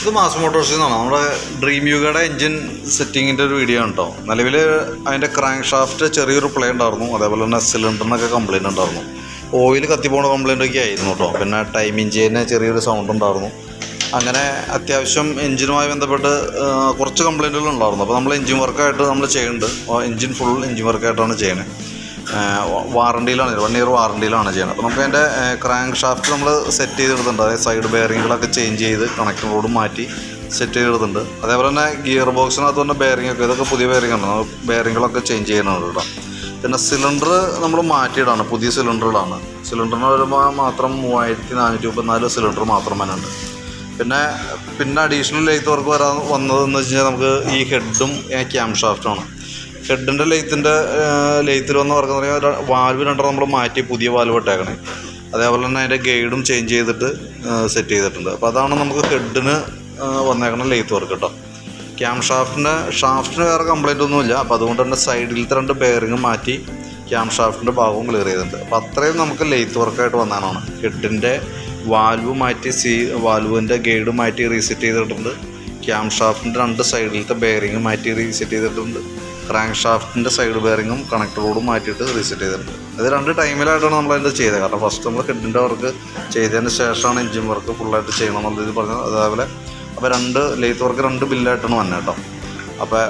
ഇത് മാസ് മോട്ടോഴ്സിൽ നിന്നാണ് നമ്മുടെ ഡ്രീം യുഗയുടെ എൻജിൻ സെറ്റിങ്ങിന്റെ ഒരു വീഡിയോ ആണ് നിലവിൽ അതിന്റെ ക്രാങ്ക് ഷാഫ്റ്റ് ചെറിയൊരു പ്ലേ ഉണ്ടായിരുന്നു. അതേപോലെ തന്നെ സിലിണ്ടറിനൊക്കെ കംപ്ലയിന്റ് ഉണ്ടായിരുന്നു. ഓയിൽ കത്തിപ്പോണ കംപ്ലയിന്റ് ഒക്കെ ആയിരുന്നു കേട്ടോ പിന്നെ ടൈം ഇഞ്ചിന് ചെറിയൊരു സൗണ്ട് ഉണ്ടായിരുന്നു. അങ്ങനെ അത്യാവശ്യം എഞ്ചിനുമായി ബന്ധപ്പെട്ട് കുറച്ച് കംപ്ലയിന്റുകൾ ഉണ്ടായിരുന്നു. അപ്പോൾ നമ്മൾ എഞ്ചിൻ വർക്കായിട്ട് നമ്മൾ ചെയ്യുന്നുണ്ട്. എഞ്ചിൻ ഫുൾ എഞ്ചിൻ വർക്കായിട്ടാണ് ചെയ്യുന്നത്. വാറണ്ടിയിലാണ് വൺ ഇയർ വാറണ്ടിയിലാണ് ചെയ്യുന്നത്. അപ്പോൾ നമുക്ക് അതിന്റെ ക്രാങ്ക് ഷാഫ്റ്റ് നമ്മൾ സെറ്റ് ചെയ്തെടുത്തിട്ടുണ്ട്. അതായത് സൈഡ് ബെയറിങ്ങുകളൊക്കെ ചേഞ്ച് ചെയ്ത് കണക്ടർ റോഡ് മാറ്റി സെറ്റ് ചെയ്തെടുത്തിട്ടുണ്ട്. അതേപോലെ തന്നെ ഗിയർ ബോക്സിനകത്ത് തന്നെ ബെയറിംഗ് ഒക്കെ ഇതൊക്കെ പുതിയ ബെയറിംഗ് ആണ്. ബെയറിങ്ങുകളൊക്കെ ചേഞ്ച് ചെയ്യുന്നുണ്ട് കേട്ടോ. പിന്നെ സിലിണ്ടർ നമ്മൾ മാറ്റിയിടാണ് പുതിയ സിലിണ്ടറുകളാണ് സിലിണ്ടറിന് വരുമ്പോൾ മാത്രം മൂവായിരത്തി നാനൂറ്റി മുപ്പത്തിനാല് സിലിണ്ടർ മാത്രം തന്നെ ഉണ്ട്. പിന്നെ പിന്നെ അഡീഷണൽ ലൈറ്റ് വർക്ക് വരാൻ വന്നതെന്ന് വെച്ച് കഴിഞ്ഞാൽ നമുക്ക് ഈ ഹെഡും ക്യാം ഷാഫ്റ്റുമാണ് ഹെഡിന്റെ ലെയ്ത്തിന്റെ ലെയ്ത്തിൽ വന്ന വർക്ക് എന്ന് പറഞ്ഞാൽ വാൽവ് രണ്ടെണ്ണം നമ്മൾ മാറ്റി പുതിയ വാൽവ് ഇട്ടേക്കണേ. അതേപോലെ തന്നെ അതിന്റെ ഗൈഡും ചേഞ്ച് ചെയ്തിട്ട് സെറ്റ് ചെയ്തിട്ടുണ്ട്. അപ്പോൾ അതാണ് നമുക്ക് ഹെഡിന് വന്നേക്കണ ലെയ്ത്ത് വർക്ക് കേട്ടോ ക്യാം ഷാഫ്റ്റിന്റെ ഷാഫ്റ്റിന് വേറെ കംപ്ലൈന്റ് ഒന്നുമില്ല. അപ്പോൾ അതുകൊണ്ട് തന്നെ സൈഡിലത്തെ രണ്ട് ബെയറിങ് മാറ്റി ക്യാം ഷാഫ്റ്റിന്റെ ഭാഗവും ക്ലിയർ ചെയ്തിട്ടുണ്ട്. അപ്പോൾ അത്രയും നമുക്ക് ലെയ്ത്ത് വർക്കായിട്ട് വന്നതാണ്. ഹെഡിന്റെ വാൽവ് മാറ്റി സി വാൽവിന്റെ ഗൈഡ് മാറ്റി റീസെറ്റ് ചെയ്തിട്ടുണ്ട്. ക്യാം ഷാഫ്റ്റിന്റെ രണ്ട് സൈഡിലത്തെ ബെയറിങ് മാറ്റി റീസെറ്റ് ചെയ്തിട്ടുണ്ട്. ക്രാങ്ക് ഷാഫ്റ്റിന്റെ സൈഡ് ബെയറിങ്ങും കണക്ടറോടും മാറ്റിയിട്ട് റീസെറ്റ് ചെയ്തിട്ടുണ്ട് അത് രണ്ട് ടൈമിലായിട്ടാണ് നമ്മളതിന്റെ ചെയ്തത്. കാരണം ഫസ്റ്റ് നമ്മൾ ഹെഡിന്റെ വർക്ക് ചെയ്തതിന് ശേഷമാണ് എഞ്ചിൻ വർക്ക് ഫുള്ളായിട്ട് ചെയ്യണം എന്നുള്ള ഇത് പറഞ്ഞത്. അതേപോലെ അപ്പോൾ രണ്ട് ലെയ്ത്ത് വർക്ക് രണ്ട് ബില്ലായിട്ടാണ് വന്നത് കേട്ടോ. അപ്പോൾ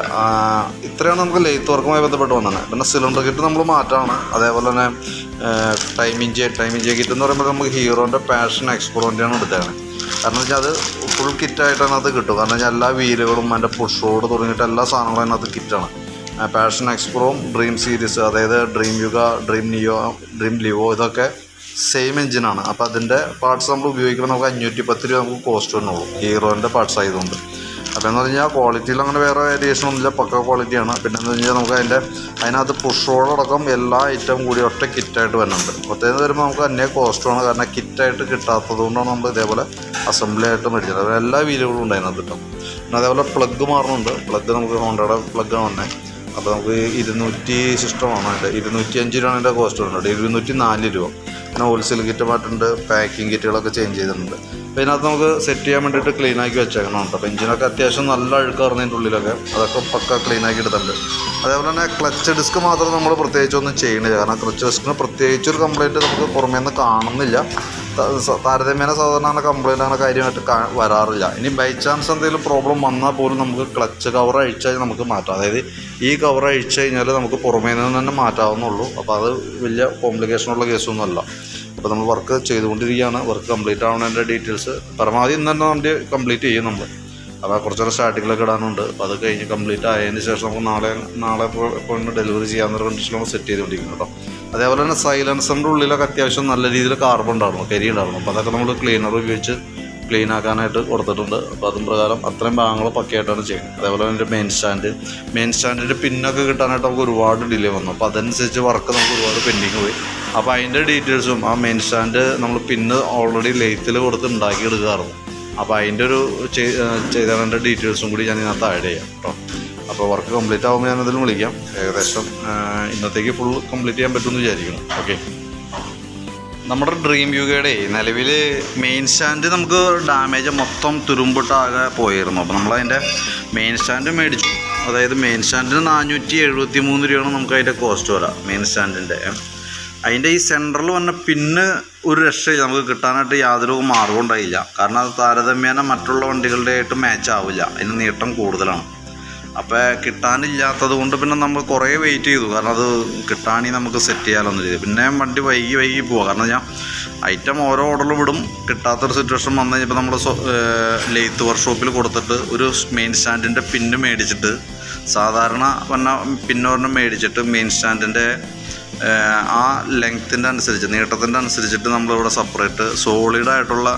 ഇത്രയാണ് നമുക്ക് ലെയ്ത്ത് വർക്കുമായി ബന്ധപ്പെട്ട് വന്നത്. പിന്നെ സിലിണ്ടർ കിറ്റ് നമ്മൾ മാറ്റാണ്. അതേപോലെ തന്നെ timing J timing J kit എന്ന് പറയുമ്പോൾ നമുക്ക് ഹീറോന്റെ പാഷൻ എക്സ്പ്ലോറിന്റെയാണ് എടുത്തതാണ് കാരണം വെച്ചാൽ അത് ഫുൾ കിറ്റായിട്ടാണ് അത് കിട്ടും കാരണം വെച്ചാൽ എല്ലാ വീലുകളും അതിന്റെ പുഷ് റോഡ് തുടങ്ങിയിട്ട് എല്ലാ സാധനങ്ങളും അതിനകത്ത് കിറ്റാണ് പാഷൻ എക്സ്പ്രോം ഡ്രീം സീരീസ് അതായത് dream Yuga dream neo dream livo ഇതൊക്കെ സെയിം എഞ്ചിനാണ് അപ്പോൾ അതിന്റെ പാർട്സ് നമ്മൾ ഉപയോഗിക്കുമ്പോൾ നമുക്ക് അഞ്ഞൂറ്റി പത്ത് രൂപ നമുക്ക് കോസ്റ്റ് വന്നുള്ളൂ ഹീറോന്റെ പാർട്സ് ആയതുകൊണ്ട്. അപ്പോൾ എന്ന് പറഞ്ഞാൽ ക്വാളിറ്റിയിൽ അങ്ങനെ വേറെ വേരിയേഷൻ ഒന്നുമില്ല. പക്ക ക്വാളിറ്റിയാണ് പിന്നെ എന്ന് വെച്ചാൽ നമുക്ക് അതിന്റെ അതിനകത്ത് പുഷോടക്കം എല്ലാ ഐറ്റം കൂടി ഒറ്റ കിറ്റായിട്ട് വരുന്നുണ്ട് ഒറ്റേന്ന് വരുമ്പോൾ നമുക്ക് അന്യ കോസ്റ്റുമാണ് കാരണം കിറ്റായിട്ട് കിട്ടാത്തത് കൊണ്ടാണ് നമ്മൾ ഇതേപോലെ അസംബ്ലി ആയിട്ട് മേടിച്ചത് എല്ലാ വീലുകളും ഉണ്ട് അതിനകത്ത് കിട്ടും. പിന്നെ അതേപോലെ പ്ലഗ് മാറുന്നുണ്ട്. പ്ലഗ് നമുക്ക് ഹോണ്ടയുടെ ആണ് വന്നെ. അപ്പോൾ നമുക്ക് ഇരുന്നൂറ്റി സിസ്റ്റമാണ് അതിന്റെ ഇരുന്നൂറ്റി അഞ്ച് രൂപയാണ് അതിന്റെ കോസ്റ്റ് വരുന്നത് ഇരുന്നൂറ്റി നാല് രൂപ. പിന്നെ ഹോൾസെയിൽ കിറ്റ് പാട്ടുണ്ട് പാക്കിംഗ് കിറ്റുകളൊക്കെ ചേഞ്ച് ചെയ്തിട്ടുണ്ട്. അപ്പോൾ ഇതിനകത്ത് നമുക്ക് സെറ്റ് ചെയ്യാൻ വേണ്ടിയിട്ട് ക്ലീൻ ആക്കി വെച്ചേക്കണമുണ്ട് അപ്പോൾ എഞ്ചിനൊക്കെ അത്യാവശ്യം നല്ല അഴുക്ക് പറഞ്ഞതിന്റെ ഉള്ളിലൊക്കെ. അതൊക്കെ പക്ക ക്ലീൻ ആക്കി എടുത്തിട്ടുണ്ട്. അതേപോലെ തന്നെ ക്ലച്ച് ഡിസ്ക് മാത്രം നമ്മൾ പ്രത്യേകിച്ചൊന്നും ചെയ്യണില്ല. കാരണം ക്ലച്ച് ഡിസ്കിന് പ്രത്യേകിച്ചൊരു കംപ്ലൈന്റ് നമുക്ക് പുറമേ നിന്ന് കാണുന്നില്ല. താരതമ്യേന സാധാരണ കംപ്ലൈന്റ് അങ്ങനെ കാര്യമായിട്ട് വരാറില്ല. ഇനി ബൈ ചാൻസ് എന്തെങ്കിലും പ്രോബ്ലം വന്നാൽ പോലും നമുക്ക് ക്ലച്ച് കവർ അഴിച്ചാൽ നമുക്ക് മാറ്റാം. അതായത് ഈ കവർ അഴിച്ചു കഴിഞ്ഞാൽ നമുക്ക് പുറമേ നിന്ന് തന്നെ മാറ്റാവുന്നുള്ളൂ അപ്പോൾ അത് വലിയ കോംപ്ലിക്കേഷനുള്ള കേസൊന്നുമല്ല അപ്പോൾ നമ്മൾ വർക്ക് ചെയ്തുകൊണ്ടിരിക്കുകയാണ്. വർക്ക് കംപ്ലീറ്റ് ആവുന്നതിന്റെ ഡീറ്റെയിൽസ് പരമാവധി ഇന്ന് തന്നെ വണ്ടി കംപ്ലീറ്റ് ചെയ്യും നമ്മൾ അപ്പോൾ കുറച്ചൊക്കെ സ്റ്റാർട്ടിങ്ങിലൊക്കെ ഇടാനുണ്ട്. അപ്പോൾ അത് കഴിഞ്ഞ് കംപ്ലീറ്റ് ആയതിന് ശേഷം നമുക്ക് നാളെ നാളെ പോയിന്റ് ഡെലിവറി ചെയ്യാവുന്ന നമ്മൾ സെറ്റ് ചെയ്തുകൊണ്ടിരിക്കുന്നു കേട്ടോ. അതേപോലെ തന്നെ സൈലൻസറിന്റെ ഉള്ളിലൊക്കെ അത്യാവശ്യം നല്ല രീതിയിൽ കാർബൺ ഉണ്ടായിരുന്നു കരി ഉണ്ടായിരുന്നു. അപ്പോൾ അതൊക്കെ നമ്മൾ ക്ലീനർ ഉപയോഗിച്ച് ക്ലീൻ ആക്കാനായിട്ട് കൊടുത്തിട്ടുണ്ട്. അപ്പോൾ അതും പ്രകാരം അത്രയും ഭാഗങ്ങൾ പക്കയായിട്ടാണ് ചെയ്യുന്നത്. അതേപോലെ തന്നെ മെയിൻ സ്റ്റാൻഡ് മെയിൻ സ്റ്റാൻഡിന്റെ പിന്നൊക്കെ കിട്ടാനായിട്ട് നമുക്ക് ഒരുപാട് ഡിലേ വന്നു. അപ്പോൾ അതനുസരിച്ച് വർക്ക് നമുക്ക് ഒരുപാട് പെൻഡിങ് പോയി. അപ്പോൾ അതിന്റെ ഡീറ്റെയിൽസും ആ മെയിൻ സ്റ്റാൻഡ് നമ്മൾ പിന്ന് ഓൾറെഡി ലെയ്ത്തിൽ കൊടുത്ത് ഉണ്ടാക്കി എടുക്കാറുണ്ട് അപ്പോൾ അതിന്റെ ഒരു ചെയ്- ഏഹ് ചെയ്തതിന്റെ ഡീറ്റെയിൽസും കൂടി ഞാൻ ഇതിനകത്ത് ആഡ് ചെയ്യാം കേട്ടോ അപ്പോൾ വർക്ക് കംപ്ലീറ്റ് ആകുമ്പോൾ ഞാൻ അതിൽ വിളിക്കാം. ഏകദേശം ഇന്നത്തേക്ക് ഫുൾ കംപ്ലീറ്റ് ചെയ്യാൻ പറ്റുമെന്ന് വിചാരിക്കുന്നു. ഓക്കെ നമ്മുടെ ഡ്രീം യുഗയുടെ നിലവിൽ മെയിൻ സ്റ്റാൻഡ് നമുക്ക് ഡാമേജ് മൊത്തം തുരുമ്പിട്ടാകെ പോയിരുന്നു. അപ്പോൾ നമ്മളതിന്റെ മെയിൻ സ്റ്റാൻഡ് മേടിച്ചു. അതായത് മെയിൻ സ്റ്റാൻഡിന് നാനൂറ്റി എഴുപത്തി മൂന്ന് രൂപയാണ് നമുക്ക് അതിന്റെ കോസ്റ്റ് വരാം മെയിൻ സ്റ്റാൻഡിന്റെ അതിന്റെ ഈ സെൻട്രൽ വന്ന പിന്ന് ഒരു രക്ഷയില്ല. നമുക്ക് കിട്ടാനായിട്ട് യാതൊരു മാർഗം ഉണ്ടായില്ല. കാരണം അത് താരതമ്യേന മറ്റുള്ള വണ്ടികളുടെ ആയിട്ട് മാച്ച് ആവില്ല. അതിന് നീട്ടം കൂടുതലാണ്. അപ്പോൾ കിട്ടാനില്ലാത്തത് കൊണ്ട് പിന്നെ നമ്മൾ കുറേ വെയിറ്റ് ചെയ്തു. കാരണം അത് കിട്ടാണി നമുക്ക് സെറ്റ് ചെയ്യാമെന്ന് ചെയ്തു പിന്നെ വണ്ടി വൈകി വൈകി പോവുക കാരണം ഞാൻ ഐറ്റം ഓരോ ഓർഡറിൽ വിടും കിട്ടാത്തൊരു സിറ്റുവേഷൻ വന്നു കഴിഞ്ഞപ്പോൾ നമ്മൾ ലെയ്ത്ത് വർക്ക്ഷോപ്പിൽ കൊടുത്തിട്ട് ഒരു മെയിൻ സ്റ്റാൻഡിന്റെ പിന്ന് മേടിച്ചിട്ട് സാധാരണ വന്ന പിന്നൊരെണ്ണം മേടിച്ചിട്ട് മെയിൻ സ്റ്റാൻഡിന്റെ ആ ലെങ്ത്തിന്റെ അനുസരിച്ച് നീട്ടത്തിന്റെ അനുസരിച്ചിട്ട് നമ്മളിവിടെ സെപ്പറേറ്റ് സോളിഡായിട്ടുള്ള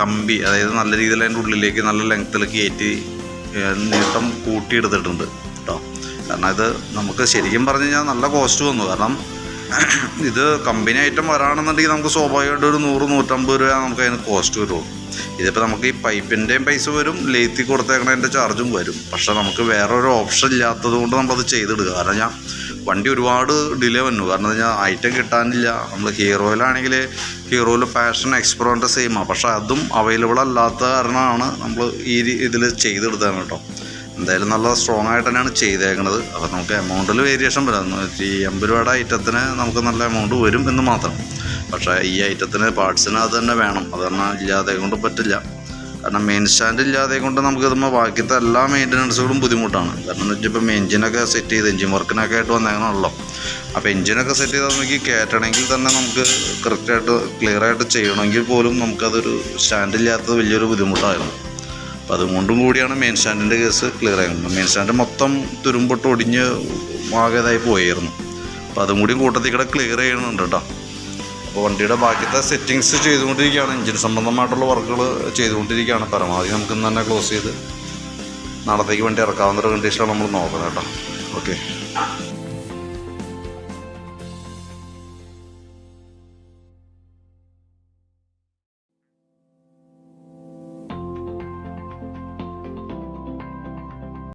കമ്പി അതായത് നല്ല രീതിയിൽ അതിന്റെ ഉള്ളിലേക്ക് നല്ല ലെങ്ത്തിൽ കയറ്റി നീട്ടം കൂട്ടിയെടുത്തിട്ടുണ്ട് കേട്ടോ. കാരണം ഇത് നമുക്ക് ശരിക്കും പറഞ്ഞു കഴിഞ്ഞാൽ നല്ല കോസ്റ്റ് വന്നു. കാരണം ഇത് കമ്പനി ഐറ്റം വരാണെന്നുണ്ടെങ്കിൽ നമുക്ക് സ്വാഭാവികമായിട്ട് ഒരു നൂറ് നൂറ്റമ്പത് രൂപ നമുക്ക് അതിന് കോസ്റ്റ് വരുള്ളൂ. ഇതിപ്പോൾ നമുക്ക് ഈ പൈപ്പിന്റെയും പൈസ വരും ലേത്തി കൊടുത്തേക്കണതിന്റെ ചാർജും വരും. പക്ഷേ നമുക്ക് വേറൊരു ഓപ്ഷൻ ഇല്ലാത്തത് കൊണ്ട് നമ്മളത് ചെയ്തിടുക. കാരണം ഞാൻ വണ്ടി ഒരുപാട് ഡിലേ വന്നു. കാരണം വെച്ചാൽ ഐറ്റം കിട്ടാനില്ല. നമ്മൾ ഹീറോയിലാണെങ്കിൽ ഹീറോയിൽ പാഷൻ എക്സ്പ്രോന്റെ സെയിമാണ് പക്ഷേ അതും അവൈലബിൾ അല്ലാത്ത കാരണമാണ് നമ്മൾ ഈ ഇതിൽ ചെയ്തെടുത്തത് കേട്ടോ. എന്തായാലും നല്ല സ്ട്രോങ് ആയിട്ട് തന്നെയാണ് ചെയ്തേക്കുന്നത് അപ്പോൾ നമുക്ക് എമൗണ്ടിൽ വേരിയേഷൻ വരാം. ഈ എൺപത് രൂപയുടെ ഐറ്റത്തിന് നമുക്ക് നല്ല എമൗണ്ട് വരും എന്ന് മാത്രം. പക്ഷേ ഈ ഐറ്റത്തിന് പാർട്സിന് അത് തന്നെ വേണം. അത് തന്നെ ഇല്ലാതെ കൊണ്ട് പറ്റില്ല. കാരണം മെയിൻ സ്റ്റാൻഡ് ഇല്ലാതെ കൊണ്ട് നമുക്ക് ഇതുമ്പോൾ ബാക്കിയത്തെ എല്ലാ മെയിന്റനൻസുകളും ബുദ്ധിമുട്ടാണ്. കാരണം എന്ന് വെച്ചാൽ ഇപ്പം എഞ്ചിനൊക്കെ സെറ്റ് ചെയ്ത് എഞ്ചിൻ വർക്കിനൊക്കെ ആയിട്ട് വന്നേക്കണമല്ലോ അപ്പോൾ എഞ്ചിനൊക്കെ സെറ്റ് ചെയ്താൽ നമുക്ക് കയറ്റണമെങ്കിൽ തന്നെ നമുക്ക് കറക്റ്റായിട്ട് ക്ലിയർ ആയിട്ട് ചെയ്യണമെങ്കിൽ പോലും നമുക്കതൊരു സ്റ്റാൻഡ് ഇല്ലാത്തത് വലിയൊരു ബുദ്ധിമുട്ടായിരുന്നു. അപ്പോൾ അതുകൊണ്ടും കൂടിയാണ് മെയിൻ സ്റ്റാൻഡിന്റെ കേസ് ക്ലിയർ ആയിരുന്നു മെയിൻ സ്റ്റാൻഡ് മൊത്തം തുരുമ്പൊട്ട് ഒടിഞ്ഞ് ആകേതായി പോയായിരുന്നു അപ്പോൾ അതും കൂടി കൂട്ടത്തിൽ കൂടെ ക്ലിയർ ചെയ്യണുണ്ട് കേട്ടോ അപ്പോൾ വണ്ടിയുടെ ബാക്കിയത്തെ സെറ്റിങ്സ് ചെയ്തുകൊണ്ടിരിക്കുകയാണ്. എഞ്ചിൻ സംബന്ധമായിട്ടുള്ള വർക്കുകൾ ചെയ്തുകൊണ്ടിരിക്കുകയാണ്. പരമാവധി നമുക്ക് ഇന്ന് തന്നെ ക്ലോസ് ചെയ്ത് നാളത്തേക്ക് വണ്ടി ഇറക്കാവുന്ന ഒരു കണ്ടീഷനാണ് നമ്മൾ നോക്കുന്നത് കേട്ടോ. ഓക്കെ